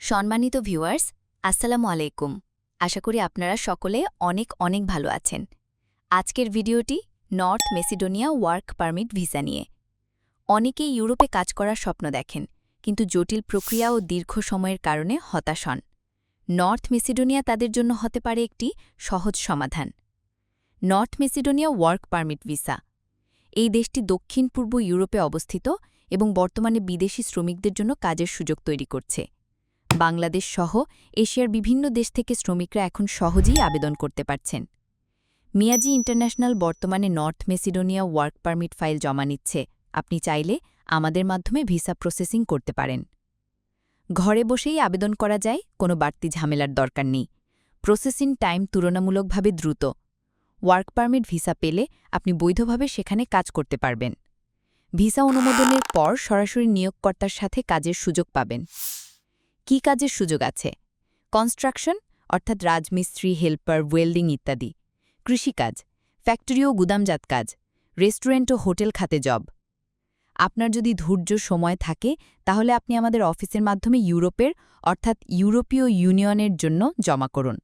সম্মানিত ভিউয়ার্স, আসসালামু আলাইকুম। আশা করি আপনারা সকলে অনেক অনেক ভালো আছেন। আজকের ভিডিওটি North Macedonia work permit visa নিয়ে। অনেকেই ইউরোপে কাজ করার স্বপ্ন দেখেন, কিন্তু জটিল প্রক্রিয়া ও দীর্ঘ সময়ের কারণে হতাশ হন। নর্থ মেসিডোনিয়া তাদের জন্য হতে পারে একটি সহজ সমাধান। North Macedonia work permit visa. এই দেশটি দক্ষিণ পূর্ব ইউরোপে অবস্থিত এবং বর্তমানে বিদেশি শ্রমিকদের জন্য কাজের সুযোগ তৈরি করছে। বাংলাদেশ সহ এশিয়ার বিভিন্ন দেশ থেকে শ্রমিকরা এখন সহজেই আবেদন করতে পারছেন। মিয়াজি ইন্টারন্যাশনাল বর্তমানে North Macedonia work permit file জমা নিচ্ছে। আপনি চাইলে আমাদের মাধ্যমে ভিসা প্রসেসিং করতে পারেন। ঘরে বসেই আবেদন করা যায়, কোনো বাড়তি ঝামেলার দরকার নেই। প্রসেসিং টাইম তুলনামূলকভাবে দ্রুত। ওয়ার্ক পারমিট ভিসা পেলে আপনি বৈধভাবে সেখানে কাজ করতে পারবেন। ভিসা অনুমোদনের পর সরাসরি নিয়োগকর্তার সাথে কাজের সুযোগ পাবেন। কি কাজের সুযোগ আছে? কনস্ট্রাকশন অর্থাৎ রাজমিস্ত্রি হেল্পার ওয়েল্ডিং ইত্যাদি। কৃষিকাজ ফ্যাক্টরি ও গুদামজাত কাজ রেস্টুরেন্ট ও হোটেল খাতে জব আপনার যদি ধৈর্য, সময় থাকে, তাহলে আপনি আমাদের অফিসের মাধ্যমে ইউরোপের, অর্থাৎ ইউরোপীয় ইউনিয়নের জন্য জমা করুন।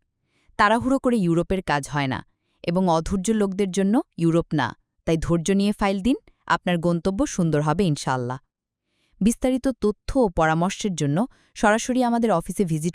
তাড়াহুড়ো করে ইউরোপের কাজ হয় না, এবং অধৈর্য লোকদের জন্য ইউরোপ না। তাই ধৈর্য নিয়ে ফাইল দিন, আপনার গন্তব্য সুন্দর হবে ইনশাআল্লাহ। বিস্তারিত তথ্য ও পরামর্শের জন্য সরাসরি আমাদের অফিসে ভিজিট